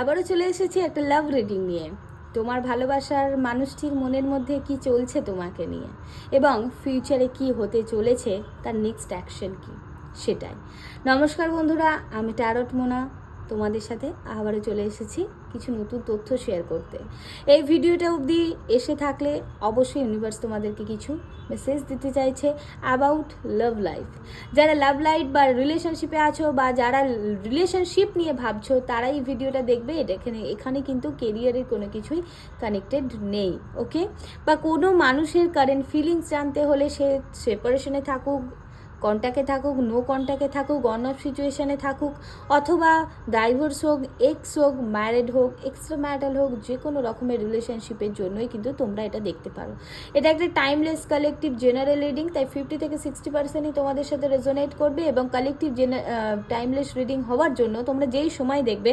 আবারও চলে এসেছি একটা লাভ রিডিং নিয়ে। তোমার ভালোবাসার মানুষটির মনের মধ্যে কি চলছে তোমাকে নিয়ে? এবং ফিউচারে কি হতে চলেছে, তার নেক্সট অ্যাকশন কি? সেটাই। নমস্কার বন্ধুরা, আমি ট্যারট মোনা। তোমাদের সাথে আবারও চলে এসেছি কিছু নতুন তথ্য শেয়ার করতে। এই ভিডিওটা অবধি এসে থাকলে অবশ্যই ইউনিভার্স তোমাদেরকে কিছু মেসেজ দিতে চাইছে অ্যাবাউট লাভ লাইফ যারা লাভ লাইফ বা রিলেশনশিপে আছো বা যারা রিলেশনশিপ নিয়ে ভাবছ, তারা এই ভিডিওটা দেখবে, এটা এখানে এখানে কিন্তু কেরিয়ারের কোনো কিছুই কানেক্টেড নেই ওকে বা কোনো মানুষের কারেন্ট ফিলিংস জানতে হলে সে সেপারেশনে থাকুক কন্ট্যাক্টে থাকুক নো কন্ট্যাক্টে থাকুক অন অফ সিচুয়েশানে থাকুক, অথবা ডাইভোর্স হোক এক্স হোক ম্যারেড হোক এক্সট্রা ম্যারিটাল হোক যে কোনো রকমের রিলেশনশিপের জন্যই কিন্তু তোমরা এটা দেখতে পারো। এটা একটা টাইমলেস কালেকটিভ জেনারেল রিডিং তাই ফিফটি থেকে সিক্সটি পার্সেন্টই তোমাদের সাথে রেজোনেট করবে এবং কালেকটিভ টাইমলেস রিডিং হওয়ার জন্য তোমরা যেই সময় দেখবে,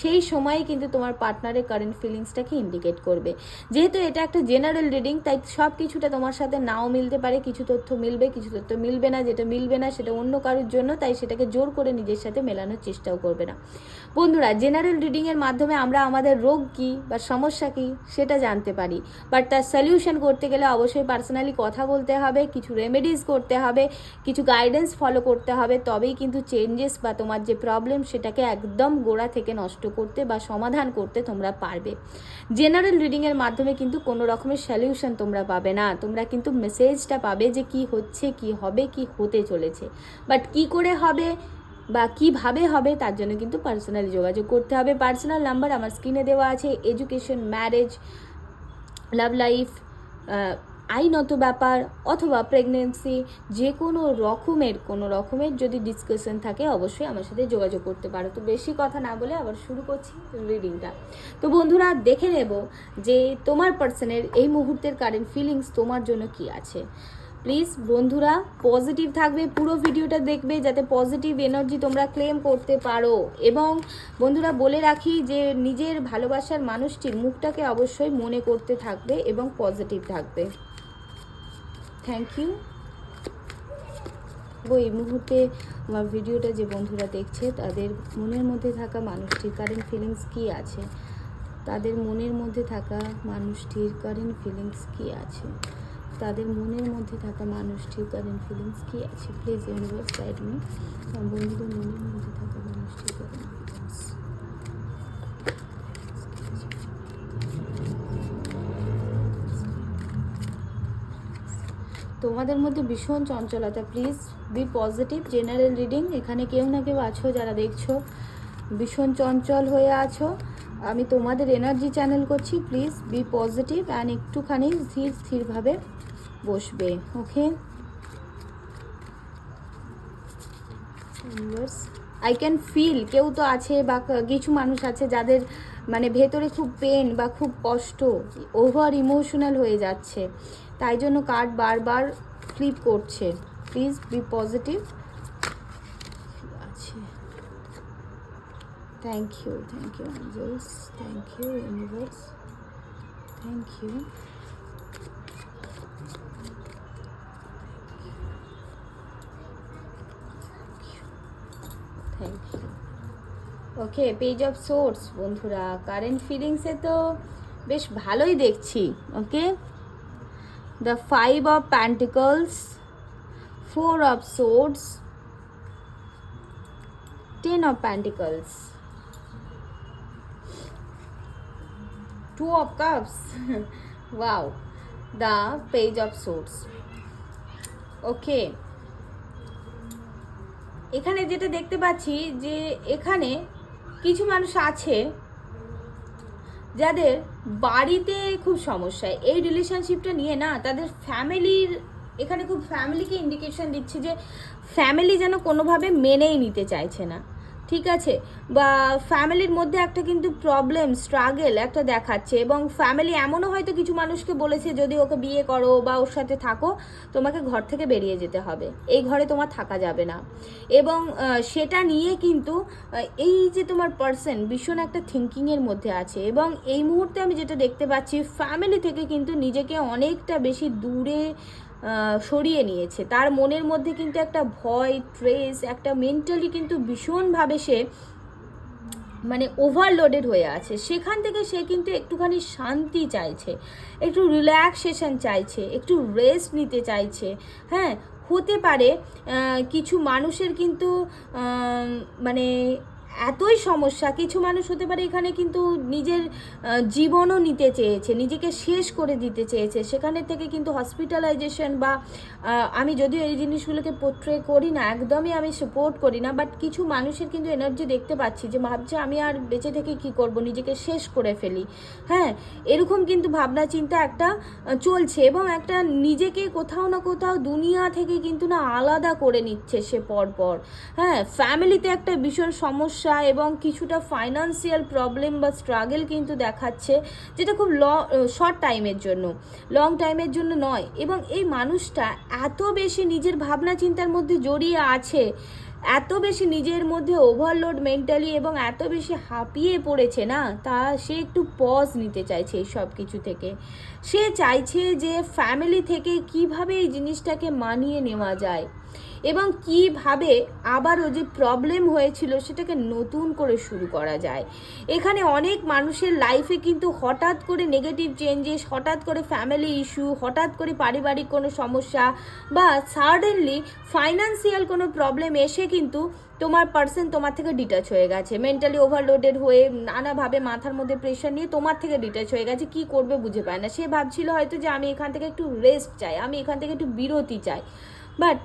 সেই সময় কিন্তু তোমার পার্টনারের কারেন্ট ফিলিংসটাকে ইন্ডিকেট করবে। যেহেতু এটা একটা জেনারেল রিডিং তাই সব কিছুটা তোমার সাথে নাও মিলতে পারে, কিছু তথ্য মিলবে, কিছু তথ্য মিলবে না, যেটা মিলবে না, সেটা অন্য কারোর জন্য, তাই সেটাকে জোর করে নিজের সাথে মেলানোর চেষ্টাও করবে না। বন্ধুরা জেনারেল রিডিংয়ের মাধ্যমে আমরা আমাদের রোগ কী বা সমস্যা কী সেটা জানতে পারি। বাট তার সলিউশন করতে গেলে অবশ্যই পার্সোনালি কথা বলতে হবে, কিছু রেমেডিস করতে হবে, কিছু গাইডেন্স ফলো করতে হবে, তবেই কিন্তু চেঞ্জেস বা তোমার যে প্রবলেম সেটাকে একদম গোড়া থেকে নষ্ট করতে বা সমাধান করতে তোমরা পারবে। জেনারেল রিডিংয়ের মাধ্যমে কিন্তু কোনো রকমের সলিউশন তোমরা পাবে না। তোমরা কিন্তু মেসেজটা পাবে যে কি হচ্ছে, কি হবে, কি হতে চলেছে। বাট কি করে হবে বা কীভাবে হবে তার জন্য কিন্তু পার্সোনালি যোগাযোগ করতে হবে। পার্সোনাল নাম্বার আমার স্ক্রিনে দেওয়া আছে। এডুকেশন ম্যারেজ লাভ লাইফ আইনত ব্যাপার অথবা প্রেগনেন্সি যে কোনো রকমের কোনো রকমের যদি ডিসকাশন থাকে অবশ্যই আমার সাথে যোগাযোগ করতে পারো। তো বেশি কথা না বলে আবার শুরু করছি রিডিংটা তো বন্ধুরা দেখে নেব যে তোমার পার্সনের এই মুহূর্তের কারেন্ট ফিলিংস তোমার জন্য কি আছে। প্লিজ বন্ধুরা পজিটিভ থাকবে, পুরো ভিডিওটা দেখবে, যাতে পজিটিভ এনার্জি তোমরা ক্লেম করতে পারো। এবং বন্ধুরা, বলে রাখি যে নিজের ভালোবাসার মানুষটির মুখটাকে অবশ্যই মনে করতে থাকবে এবং পজিটিভ থাকবে। থ্যাংক ইউ ও এই মুহূর্তে আমার ভিডিওটা যে বন্ধুরা দেখছে, তাদের মনের মধ্যে থাকা মানুষটির কারেন্ট ফিলিংস কি আছে? তাদের মনের মধ্যে থাকা মানুষটির কারেন্ট ফিলিংস কি আছে? তাদের মনের মধ্যে থাকা মানুষটির কারেন্ট ফিলিংস কি আছে? প্লিজ ইউনিভার্স গাইড মি বন্ধুদের মনের মধ্যে থাকা ফিলিংস তোমাদের মধ্যে ভীষণ চঞ্চলতা please be positive general reading এখানে কেউ না কেউ আছো যারা দেখছ। ভীষণ চঞ্চল হয়ে আছো। আমি তোমাদের এনার্জি চ্যানেল করছি প্লিজ বি পজিটিভ অ্যান্ড একটুখানি স্থির স্থিরভাবে বসবে ওকে আই ক্যান ফিল কেউ তো আছে বা কিছু মানুষ আছে যাদের মানে ভেতরে খুব পেন বা খুব কষ্ট ওভার ইমোশনাল হয়ে যাচ্ছে। তাই জন্য কার্ড বারবার ফ্লিপ করছে। প্লিজ বি পজিটিভ আছে thank you thank you angels thank you universe thank you thank you okay page of swords বন্ধুরা। কারেন্ট ফিলিংসে তো বেশ ভালোই দেখছি okay the five of pentacles four of swords ten of pentacles two of cups wow the page of swords okay এখানে যেটা দেখতে পাচ্ছি যে এখানে কিছু মানুষ আছে যাদের বাড়িতে খুব সমস্যা। এই রিলেশনশিপটা নিয়ে না তাদের ফ্যামিলির, এখানে খুব ফ্যামিলিকে ইন্ডিকেশন দিচ্ছে যে ফ্যামিলি যেন কোনোভাবে মেনেই নিতে চাইছে না। ঠিক আছে? বা ফ্যামিলির মধ্যে একটা কিন্তু প্রবলেম স্ট্রাগেল একটা দেখাচ্ছে এবং ফ্যামিলি এমনও হয়তো কিছু মানুষকে বলেছে, যদি ওকে বিয়ে করো বা ওর সাথে থাকো, তোমাকে ঘর থেকে বেরিয়ে যেতে হবে। এই ঘরে তোমার থাকা যাবে না। এবং সেটা নিয়ে কিন্তু এই যে তোমার পার্সন ভীষণ একটা থিঙ্কিংয়ের মধ্যে আছে এবং এই মুহূর্তে আমি যেটা দেখতে পাচ্ছি ফ্যামিলি থেকে কিন্তু নিজেকে অনেকটা বেশি দূরে সরিয়ে নিয়েছে। তার মনের মধ্যে কিন্তু একটা ভয় ট্রেস একটা মেন্টালি কিন্তু ভীষণভাবে সে মানে ওভারলোডেড হয়ে আছে। সেখান থেকে সে কিন্তু একটুখানি শান্তি চাইছে, একটু রিল্যাক্সেশন চাইছে, একটু রেস্ট নিতে চাইছে। হ্যাঁ হতে পারে কিছু মানুষের কিন্তু মানে এতই সমস্যা, কিছু মানুষ হতে পারে এখানে কিন্তু নিজের জীবনও নিতে চেয়েছে, নিজেকে শেষ করে দিতে চেয়েছে। সেখানে থেকে কিন্তু হসপিটালাইজেশন বা আমি যদিও এই জিনিসগুলোকে পোট্রে করি না, একদমই আমি সাপোর্ট করি না বাট কিছু মানুষের কিন্তু এনার্জি দেখতে পাচ্ছি যে ভাবছে আমি আর বেঁচে থেকে কি করব, নিজেকে শেষ করে ফেলি। হ্যাঁ এরকম কিন্তু ভাবনা চিন্তা একটা চলছে এবং একটা নিজেকে কোথাও না কোথাও দুনিয়া থেকে কিন্তু না আলাদা করে নিচ্ছে সে পরপর। হ্যাঁ ফ্যামিলিতে একটা ভীষণ সমস্যা এবং কিছুটা ফাইনান্সিয়াল প্রবলেম বা স্ট্রাগেল কিন্তু দেখাচ্ছে, যেটা খুব ল শর্ট টাইমের জন্য লং টাইমের জন্য নয়। এবং এই মানুষটা এত বেশি নিজের ভাবনা চিন্তার মধ্যে জড়িয়ে আছে, এত বেশি নিজের মধ্যে ওভারলোড মেন্টালি এবং এত বেশি হাঁপিয়ে পড়েছে না, তা সে একটু পজ নিতে চাইছে এই সব কিছু থেকে। সে চাইছে যে ফ্যামিলি থেকে কীভাবে এই জিনিসটাকে মানিয়ে নেওয়া যায়। এবং কীভাবে আবারও যে প্রবলেম হয়েছিল সেটাকে নতুন করে শুরু করা যায়। এখানে অনেক মানুষের লাইফে কিন্তু হঠাৎ করে নেগেটিভ চেঞ্জেস হঠাৎ করে ফ্যামিলি ইস্যু হঠাৎ করে পারিবারিক কোনো সমস্যা বা সাডেনলি ফাইনান্সিয়াল কোনো প্রবলেম এসে কিন্তু তোমার পার্সন তোমার থেকে ডিটাচ হয়ে গেছে। মেন্টালি ওভারলোডেড হয়ে নানাভাবে মাথার মধ্যে প্রেশার নিয়ে তোমার থেকে ডিটাচ হয়ে গেছে। কি করবে বুঝে পায় না। সে ভাবছিল হয়তো যে আমি এখান থেকে একটু রেস্ট চাই, আমি এখান থেকে একটু বিরতি চাই। বাট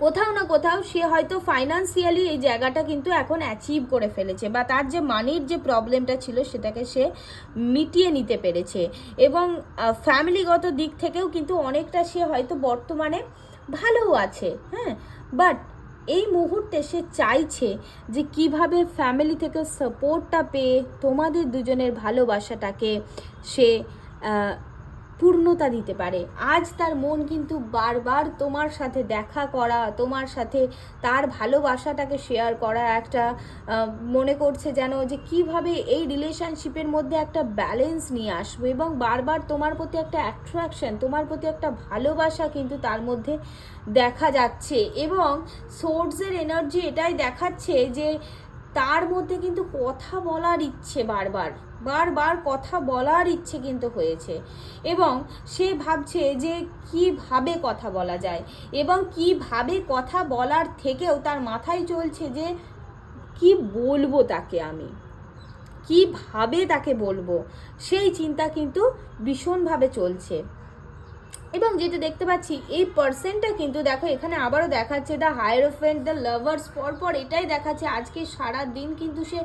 কোথাও না কোথাও সে হয়তো ফাইনান্সিয়ালি এই জায়গাটা কিন্তু এখন অ্যাচিভ করে ফেলেছে বা তার যে মানির যে প্রবলেমটা ছিল সেটাকে সে মিটিয়ে নিতে পেরেছে। এবং ফ্যামিলিগত দিক থেকেও কিন্তু অনেকটা সে হয়তো বর্তমানে ভালোও আছে হ্যাঁ? বাট এই মুহূর্তে সে চাইছে যে কীভাবে ফ্যামিলি থেকে সাপোর্টটা পেয়ে তোমাদের দুজনের ভালোবাসাটাকে সে পূর্ণতা দিতে পারে। আজ তার মন কিন্তু বারবার তোমার সাথে দেখা করা, তোমার সাথে তার ভালোবাসাটাকে শেয়ার করা একটা মনে করছে যেন যে কীভাবে এই রিলেশনশিপের মধ্যে একটা ব্যালেন্স নিয়ে আসব এবং বারবার তোমার প্রতি একটা অ্যাট্রাকশন তোমার প্রতি একটা ভালোবাসা কিন্তু তার মধ্যে দেখা যাচ্ছে এবং সোর্সের এনার্জি এটাই দেখাচ্ছে যে তার মধ্যে কিন্তু কথা বলার ইচ্ছে বারবার বারবার কথা বলার ইচ্ছে কিন্তু হয়েছে। এবং সে ভাবছে যে কীভাবে কথা বলা যায় এবং কীভাবে কথা বলার থেকেও তার মাথায় চলছে যে কি বলব তাকে আমি, কীভাবে তাকে বলব, সেই চিন্তা কিন্তু ভীষণভাবে চলছে। এবং যেটা দেখতে পাচ্ছি, এই পার্সেন্টটা কিন্তু দেখো এখানে আবারও দেখাচ্ছে দ্য হায়ারোফেন্ট দ্য লাভার্স পরপর এটাই দেখাচ্ছে। আজকে সারা দিন কিন্তু সে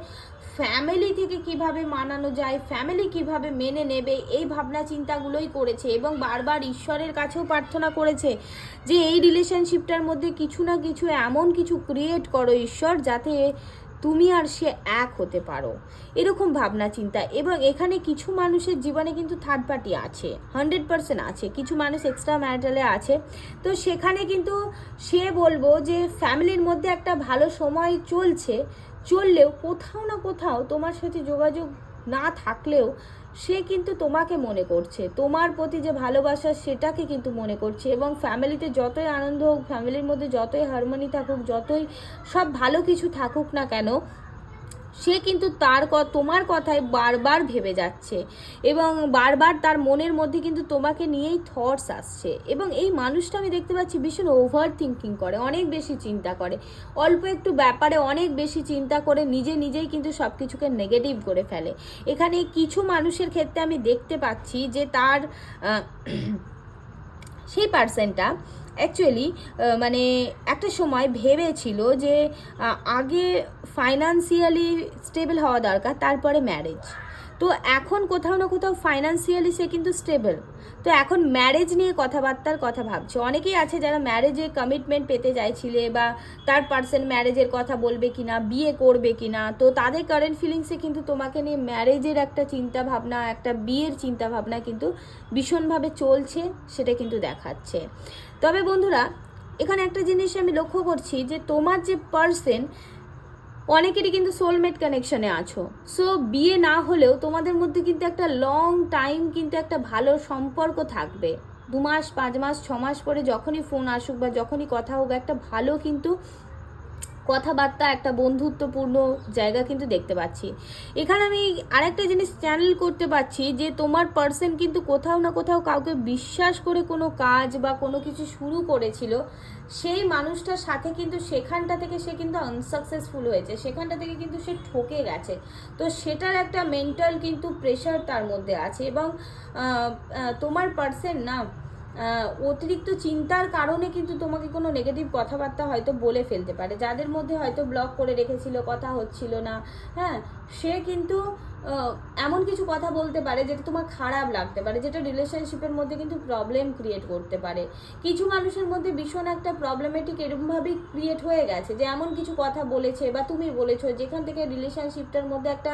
ফ্যামিলি থেকে কীভাবে মানানো যায় ফ্যামিলি কীভাবে মেনে নেবে, এই ভাবনা চিন্তাগুলোই করেছে এবং বারবার ঈশ্বরের কাছেও প্রার্থনা করেছে যে এই রিলেশনশিপটার মধ্যে কিছু না কিছু এমন কিছু ক্রিয়েট করো ঈশ্বর, যাতে তুমি আর সে এক হতে পারো। এরকম ভাবনা, চিন্তা এবং এখানে কিছু মানুষের জীবনে কিন্তু থার্ড পার্টি আছে হান্ড্রেড পার্সেন্ট আছে। কিছু মানুষ এক্সট্রা ম্যারিটালে আছে। তো সেখানে কিন্তু সে বলব যে ফ্যামিলির মধ্যে একটা ভালো সময় চলছে, চললেও কোথাও না কোথাও তোমার সাথে যোগাযোগ না থাকলেও সে কিন্তু তোমাকে মনে করছে। তোমার প্রতি যে ভালোবাসা, সেটাকে কিন্তু মনে করছে এবং ফ্যামিলিতে যতই আনন্দ হোক, ফ্যামিলির মধ্যে যতই হারমোনি থাকুক, যতই সব ভালো কিছু থাকুক না কেন সে কিন্তু তার তোমার কথায় বারবার ভেবে যাচ্ছে এবং বারবার তার মনের মধ্যে কিন্তু তোমাকে নিয়েই থটস আসছে এবং এই মানুষটা আমি দেখতে পাচ্ছি ভীষণ ওভার থিঙ্কিং করে, অনেক বেশি চিন্তা করে। অল্প একটু ব্যাপারে অনেক বেশি চিন্তা করে নিজে নিজেই কিন্তু সব কিছুকে নেগেটিভ করে ফেলে। এখানে কিছু মানুষের ক্ষেত্রে আমি দেখতে পাচ্ছি যে তার সেই পার্সনটা অ্যাকচুয়ালি মানে একটা সময় ভেবেছিল যে আগে ফাইনান্সিয়ালি স্টেবল হওয়া দরকার, তারপরে ম্যারেজ তো এখন কোথাও না কোথাও ফাইনান্সিয়ালি সে কিন্তু স্টেবল তো এখন ম্যারেজ নিয়ে কথাবার্তার কথা ভাবছে। অনেকেই আছে যারা ম্যারেজে কমিটমেন্ট পেতে চাইছিলে বা তার পার্সন ম্যারেজের কথা বলবে কি না বিয়ে করবে কিনা, তো তাদের কারেন্ট ফিলিংসে কিন্তু তোমাকে নিয়ে ম্যারেজের একটা চিন্তা ভাবনা, একটা বিয়ের চিন্তা ভাবনা কিন্তু ভীষণভাবে চলছে, সেটা কিন্তু দেখাচ্ছে। তবে বন্ধুরা, এখানে একটা জিনিস আমি লক্ষ্য করছি যে তোমার যে পার্সন অনেকেরই কিন্তু সোলমেট কানেকশনে আছো। সো বিয়ে না হলেও তোমাদের মধ্যে কিন্তু একটা লং টাইম কিন্তু একটা ভালো সম্পর্ক থাকবে। দু মাস, পাঁচ মাস, ছ মাস পরে যখনই ফোন আসুক বা যখনই কথা হোক, একটা ভালো কিন্তু কথাবার্তা, একটা বন্ধুত্বপূর্ণ জায়গা কিন্তু দেখতে পাচ্ছি। এখানে আমি আরেকটা জিনিস চ্যানেল করতে পারছি যে তোমার পার্সন কিন্তু কোথাও না কোথাও কাউকে বিশ্বাস করে কোনো কাজ বা কোনো কিছু শুরু করেছিল, সেই মানুষটার সাথে কিন্তু সেখানটা থেকে সে কিন্তু আনসাকসেসফুল হয়েছে, সেখানটা থেকে কিন্তু সে ঠকে গেছে। তো সেটার একটা মেন্টাল কিন্তু প্রেশার তার মধ্যে আছে এবং তোমার পার্সন না অতিরিক্ত চিন্তার কারণে কিন্তু তোমাকে কোনো নেগেটিভ কথাবার্তা হয়তো বলে ফেলতে পারে। যাদের মধ্যে হয়তো ব্লক করে রেখেছিল, কথা হচ্ছিল না হ্যাঁ সে কিন্তু এমন কিছু কথা বলতে পারে যেটা তোমার খারাপ লাগতে পারে, যেটা রিলেশনশিপের মধ্যে কিন্তু প্রবলেম ক্রিয়েট করতে পারে। কিছু মানুষের মধ্যে ভীষণ একটা প্রবলেমেটিক এরকমভাবেই ক্রিয়েট হয়ে গেছে যে এমন কিছু কথা বলেছে বা তুমি বলেছ, যেখান থেকে রিলেশনশিপটার মধ্যে একটা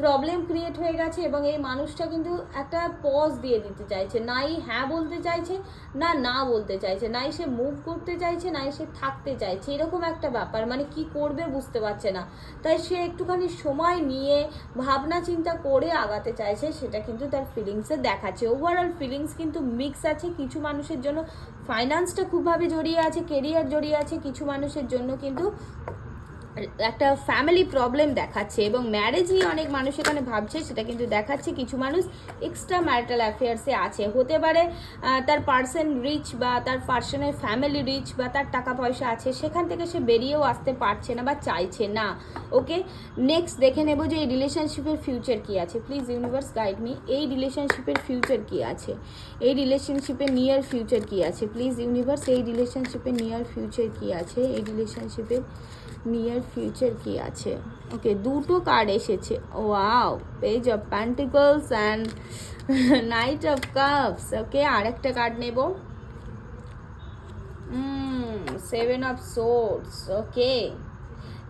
প্রবলেম ক্রিয়েট হয়ে গেছে এবং এই মানুষটা কিন্তু একটা পজ দিয়ে দিতে চাইছে। নাই হ্যাঁ বলতে চাইছে, না না বলতে চাইছে। নাই সে মুভ করতে চাইছে নাই সে থাকতে চাইছে। এরকম একটা ব্যাপার মানে কি করবে বুঝতে পারছে না। তাই সে একটুখানি সময় নিয়ে ভাবনা চিন্তা করে আগাতে চাইছে, সেটা কিন্তু তার ফিলিংসে দেখাচ্ছে। ওভারঅল ফিলিংস কিন্তু মিক্স আছে। কিছু মানুষের জন্য ফাইন্যান্সটা খুবভাবে জড়িয়ে আছে কেরিয়ার জড়িয়ে আছে, কিছু মানুষের জন্য কিন্তু একটা ফ্যামিলি প্রবলেম দেখাচ্ছে এবং ম্যারেজ নিয়ে অনেক মানুষ এখানে ভাবছে, সেটা কিন্তু দেখাচ্ছে। কিছু মানুষ এক্সট্রা ম্যারিটাল অ্যাফেয়ার্সে আছে। হতে পারে তার পার্সন রিচ বা তার পার্সনের ফ্যামিলি রিচ বা তার টাকা পয়সা আছে, সেখান থেকে সে বেরিয়েও আসতে পারছে না বা চাইছে না। ওকে নেক্সট দেখে নেব যে এই রিলেশনশিপের ফিউচার কী আছে। প্লিজ ইউনিভার্স গাইড মি এই রিলেশনশিপের ফিউচার কী আছে? এই রিলেশনশিপের নিয়ার ফিউচার কী আছে? প্লিজ ইউনিভার্স এই রিলেশনশিপের নিয়ার ফিউচার কী আছে? এই রিলেশনশিপের নিয়ার ফিউচার কি আছে? ওকে দুটো কার্ড এসেছে। Wow page of pentacles and knight of cups okay আরেকটা কার্ড নেব। Seven of swords okay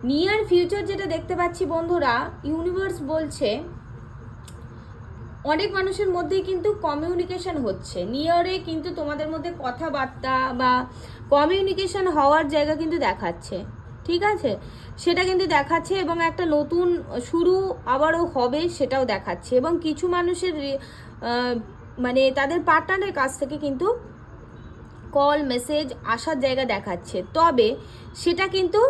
near future যেটা দেখতে পাচ্ছি বন্ধুরা ইউনিভার্স বলছে, অনেক মানুষের মধ্যেই কিন্তু কমিউনিকেশন হচ্ছে। নিয়ারে কিন্তু তোমাদের মধ্যে কথাবার্তা বা কমিউনিকেশন হওয়ার জায়গা কিন্তু দেখাচ্ছে। ঠিক আছে? সেটা কিন্তু দেখাচ্ছে এবং একটা নতুন শুরু আবারও হবে সেটাও দেখাচ্ছে এবং কিছু মানুষের মানে তাদের পার্টনারের কাছ থেকে কিন্তু কল মেসেজ আসার জায়গা দেখাচ্ছে। তবে সেটা কিন্তু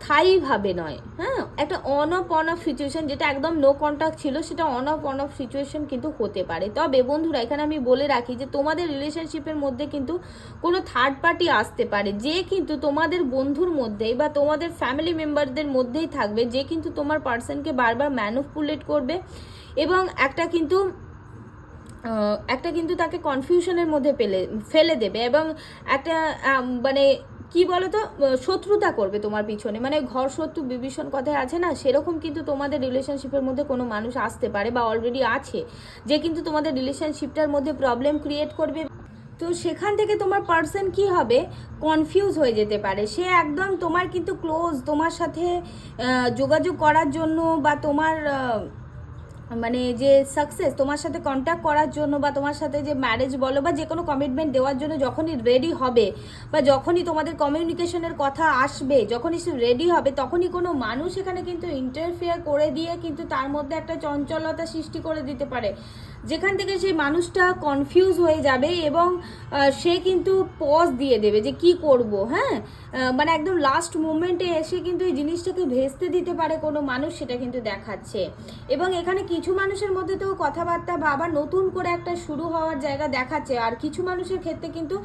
স্থায়ীভাবে নয় হ্যাঁ? একটা on off on off situation যেটা একদম নো কন্ট্যাক্ট ছিল, সেটা on off on off situation কিন্তু হতে পারে। তবে বন্ধুরা, এখানে আমি বলে রাখি যে তোমাদের রিলেশনশিপের মধ্যে কিন্তু কোনো থার্ড পার্টি আসতে পারে, যে কিন্তু তোমাদের বন্ধুর মধ্যেই বা তোমাদের ফ্যামিলি মেম্বারদের মধ্যেই থাকবে, যে কিন্তু তোমার পার্সনকে বারবার ম্যানুপুলেট করবে এবং একটা কিন্তু একটা কিন্তু তাকে কনফিউশনের মধ্যে পেলে, ফেলে দেবে এবং একটা মানে কি বলতো? আহ, শত্রুতা করবে তোমার পিছনে। মানে ঘর শত্রু বিভীষণ কথায় আছে না? সেরকম কিন্তু তোমাদের রিলেশনশিপের মধ্যে কোনো মানুষ আসতে পারে বা অলরেডি আছে যে কিন্তু তোমাদের রিলেশনশিপটার মধ্যে প্রবলেম ক্রিয়েট করবে। তো সেখান থেকে তোমার পার্সন কি হবে? কনফিউজ হয়ে যেতে পারে। সে একদম তোমার কিন্তু ক্লোজ তোমার সাথে যোগাযোগ করার জন্য বা তোমার মানে যে সাকসেস তোমার সাথে কন্ট্যাক্ট করার জন্য বা তোমার সাথে যে ম্যারেজ বলো বা যে কোনো কমিটমেন্ট দেওয়ার জন্য যখনই রেডি হবে বা যখনই তোমাদের কমিউনিকেশনের কথা আসবে, যখনই সে রেডি হবে, তখনই কোনো মানুষ এখানে কিন্তু ইন্টারফেয়ার করে দিয়ে কিন্তু তার মধ্যে একটা চঞ্চলতা সৃষ্টি করে দিতে পারে। যেখান থেকে সেই মানুষটা কনফিউজ হয়ে যাবে এবং সে কিন্তু পজ দিয়ে দেবে যে কি করব হ্যাঁ? মানে একদম লাস্ট মোমেন্টে এসে কিন্তু এই জিনিসটাকে ভেস্তে দিতে পারে কোনো মানুষ সেটা কিন্তু দেখাচ্ছে। এবং এখানে কিছু মানুষের মধ্যে তো কথাবার্তা বা আবার নতুন করে একটা শুরু হওয়ার জায়গা দেখাচ্ছে। আর কিছু মানুষের ক্ষেত্রে কিন্তু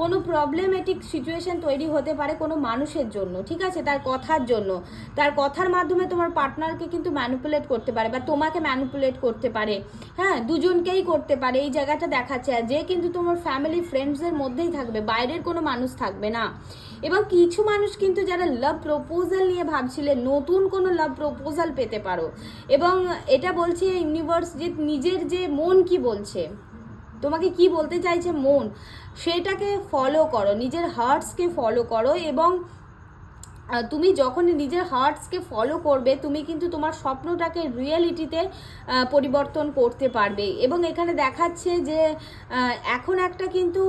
কোনো প্রবলেমেটিক সিচুয়েশন তৈরি হতে পারে কোনো মানুষের জন্য, ঠিক আছে? তার কথার জন্য। তার কথার মাধ্যমে তোমার পার্টনারকে কিন্তু ম্যানুপুলেট করতে পারে বা তোমাকে ম্যানুপুলেট করতে পারে হ্যাঁ? দুজনকেই করতে পারে। এই জায়গাটা দেখাচ্ছে আর যে কিন্তু তোমার ফ্যামিলি ফ্রেন্ডসদের মধ্যেই থাকবে। বাইরের কোনো মানুষ থাকবে না। এবং কিছু মানুষ কিন্তু যারা লাভ প্রপোজাল নিয়ে ভাবছিলে, নতুন কোনো লাভ প্রপোজাল পেতে পারো। এবং এটা বলছে ইউনিভার্স যে নিজের যে মন কি বলছে, তোমাকে কি বলতে চাইছে মন, সেটাকে ফলো করো। নিজের হার্টসকে ফলো করো এবং তুমি যখন নিজের হার্টসকে ফলো করবে, তুমি কিন্তু তোমার স্বপ্নটাকে রিয়েলিটিতে পরিবর্তন করতে পারবে। এবং এখানে দেখাচ্ছে যে এখন একটা কিন্তু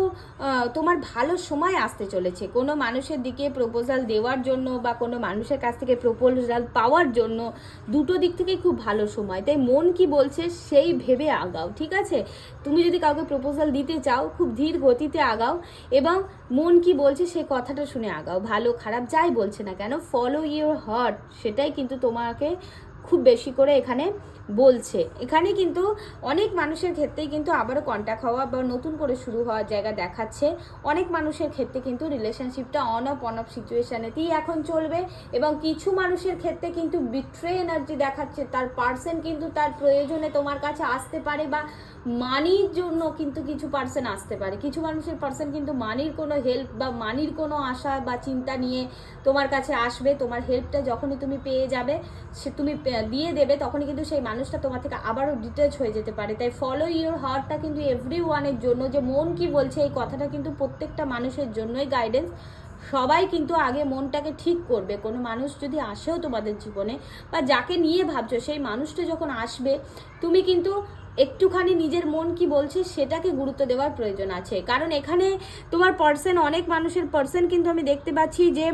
তোমার ভালো সময় আসতে চলেছে। কোনো মানুষের দিকে প্রপোজাল দেওয়ার জন্য বা কোনো মানুষের কাছ থেকে প্রপোজাল পাওয়ার জন্য দুটো দিক থেকেই খুব ভালো সময়। তাই মন কি বলছে সেই ভেবে আগাও, ঠিক আছে? তুমি যদি কাউকে প্রপোজাল দিতে চাও, খুব ধীর গতিতে আগাও এবং মন কি বলছে সে কথাটা শুনে আগাও। ভালো খারাপ যাই বলছে না কেন? ফলো ইউর হার্ট সেটাই কিন্তু তোমাকে খুব বেশি করে এখানে বলছে। এখানে কিন্তু অনেক মানুষের ক্ষেত্রেই কিন্তু আবারও কন্ট্যাক্ট হওয়া বা নতুন করে শুরু হওয়ার জায়গা দেখাচ্ছে। অনেক মানুষের ক্ষেত্রে কিন্তু রিলেশনশিপটা অন অফ অন অফ সিচুয়েশানেতেই এখন চলবে এবং কিছু মানুষের ক্ষেত্রে কিন্তু বিট্রে এনার্জি দেখাচ্ছে। তার পার্সন কিন্তু তার প্রয়োজনে তোমার কাছে আসতে পারে বা মানির জন্য কিন্তু কিছু পার্সন আসতে পারে। কিছু মানুষের পার্সন কিন্তু মানির কোনো হেল্প বা মানির কোনো আশা বা চিন্তা নিয়ে তোমার কাছে আসবে। তোমার হেল্পটা যখনই তুমি পেয়ে যাবে, সে তুমি দিয়ে দেবে, তখনই কিন্তু সেই মানুষটা তোমার থেকে আবারও ডিটেচ হয়ে যেতে পারে। তাই ফলো ইউর হার্টটা কিন্তু এভরি ওয়ানের জন্য, যে মন কি বলছে এই কথাটা কিন্তু প্রত্যেকটা মানুষের জন্যই গাইডেন্স সবাই কিন্তু আগে মনটাকে ঠিক করবে। কোনো মানুষ যদি আসেও তোমাদের জীবনে বা যাকে নিয়ে ভাবছ, সেই মানুষটা যখন আসবে, তুমি কিন্তু একটুখানি নিজের মন কি বলছে সেটাকে গুরুত্ব দেওয়ার প্রয়োজন আছে। কারণ এখানে তোমার পার্সেন অনেক মানুষের পার্সেন কিন্তু আমি দেখতে পাচ্ছি যে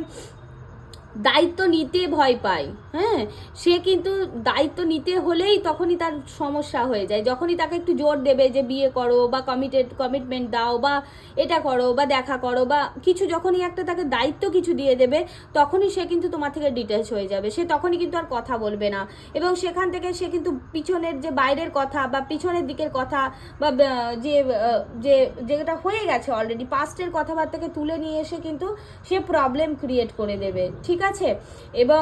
দায়িত্ব নিতে ভয় পায় হ্যাঁ? সে কিন্তু দায়িত্ব নিতে হলেই তখনই তার সমস্যা হয়ে যায়। যখনই তাকে একটু জোর দেবে যে বিয়ে করো বা কমিটেড কমিটমেন্ট দাও বা এটা করো বা দেখা করো বা কিছু, যখনই একটা তাকে দায়িত্ব কিছু দিয়ে দেবে, তখনই সে কিন্তু তোমার থেকে ডিটেলস হয়ে যাবে। সে তখনই কিন্তু আর কথা বলবে না। এবং সেখান থেকে সে কিন্তু পিছনের যে বাইরের কথা বা পিছনের দিকের কথা বা যে যে যেটা হয়ে গেছে অলরেডি পাস্টের কথাবার্তাকে তুলে নিয়ে এসে কিন্তু সে প্রবলেম ক্রিয়েট করে দেবে। ঠিক আছে এবং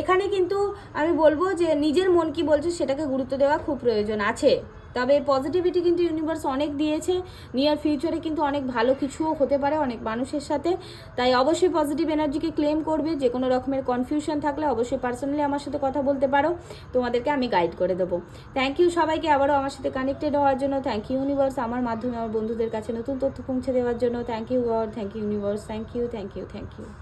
এখানে কিন্তু আমি বলব যে নিজের মন কি বলছে সেটাকে গুরুত্ব দেওয়া খুব প্রয়োজন আছে। তবে পজিটিভিটি কিন্তু ইউনিভার্স অনেক দিয়েছে। নিয়ার ফিউচারে কিন্তু অনেক ভালো কিছুও হতে পারে অনেক মানুষের সাথে। তাই অবশ্যই পজিটিভ এনার্জিকে ক্লেম করবে। যে কোনো রকমের কনফিউশন থাকলে অবশ্যই পার্সোনালি আমার সাথে কথা বলতে পারো। তোমাদেরকে আমি গাইড করে দেবো। থ্যাংক ইউ সবাইকে আবারও আমার সাথে কানেক্টেড হওয়ার জন্য। থ্যাংক ইউ ইউনিভার্স আমার মাধ্যমে আমার বন্ধুদের কাছে নতুন তথ্য পৌঁছে দেওয়ার জন্য। Thank you God thank you universe thank you thank you thank you